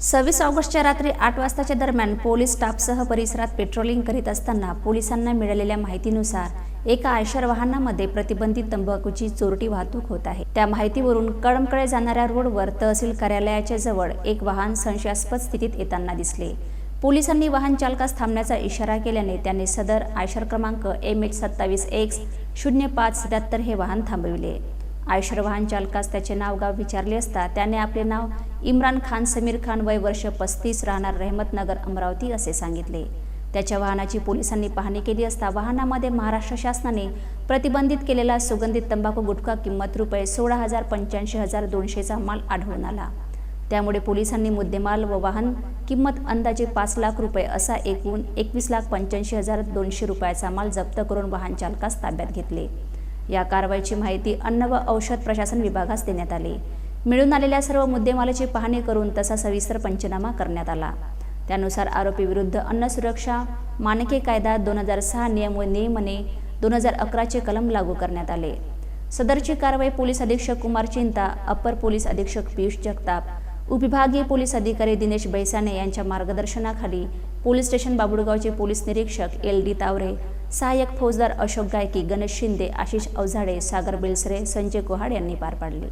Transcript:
सव्वीस ऑगस्टच्या रात्री आठ वाजताच्या दरम्यान पोलीस स्टाफसह परिसरात पेट्रोलिंग करीत असताना पोलिसांना मिळालेल्या माहितीनुसार एका आयशर वाहनामध्ये प्रतिबंधित तंबाखूची चोरटी वाहतूक होत आहे. त्या माहितीवरून कळमकडे जाणाऱ्या रोडवर तहसील कार्यालयाच्या जवळ एक वाहन संशयास्पद स्थितीत येताना दिसले. पोलिसांनी वाहन चालकास थांबण्याचा इशारा केल्याने त्यांनी सदर आयशर क्रमांक एम एच सत्तावीस एक्स शून्य पाच सत्याहत्तर हे वाहन थांबविले. आयशर वाहन चालकास त्याचे नाव गाव विचारले असता त्याने आपले नाव इम्रान खान समीर खान वय वर्ष पस्तीस राहणार रहमतनगर अमरावती असे सांगितले. त्याच्या वाहनाची पोलिसांनी पाहणी केली असता वाहनामध्ये महाराष्ट्र शासनाने प्रतिबंधित केलेला सुगंधित तंबाखू गुटखा किंमत रुपये सोळा हजार पंच्याऐंशी हजार दोनशेचा माल आढळून आला. त्यामुळे पोलिसांनी मुद्देमाल व वाहन किंमत अंदाजे पाच लाख रुपये असा एकूण एकवीस लाख पंच्याऐंशी हजार दोनशे रुपयाचा माल जप्त करून वाहन चालकास ताब्यात घेतले. या कारवाईची माहिती अन्न व औषध प्रशासन विभागास देण्यात आली. मिळून आलेल्या सर्व मुद्देमालाची पाहणी करून तसा सविस्तर पंचनामा करण्यात आला. त्यानुसार आरोपीविरुद्ध अन्न सुरक्षा मानके कायदा दोन हजार सहा नियम व नियमने दोन हजार अकराचे कलम लागू करण्यात आले. सदरची कारवाई पोलीस अधीक्षक कुमार चिंता अप्पर पोलीस अधीक्षक पियुष जगताप उपविभागीय पोलीस अधिकारी दिनेश बैसाने यांच्या मार्गदर्शनाखाली पोलीस स्टेशन बाबुळगावचे पोलीस निरीक्षक एल डी तावरे सहाय्यक फौजदार अशोक गायकी गणेश शिंदे आशिष अवझाडे सागर बेलसरे संजय कुहाड यांनी पार पाडले.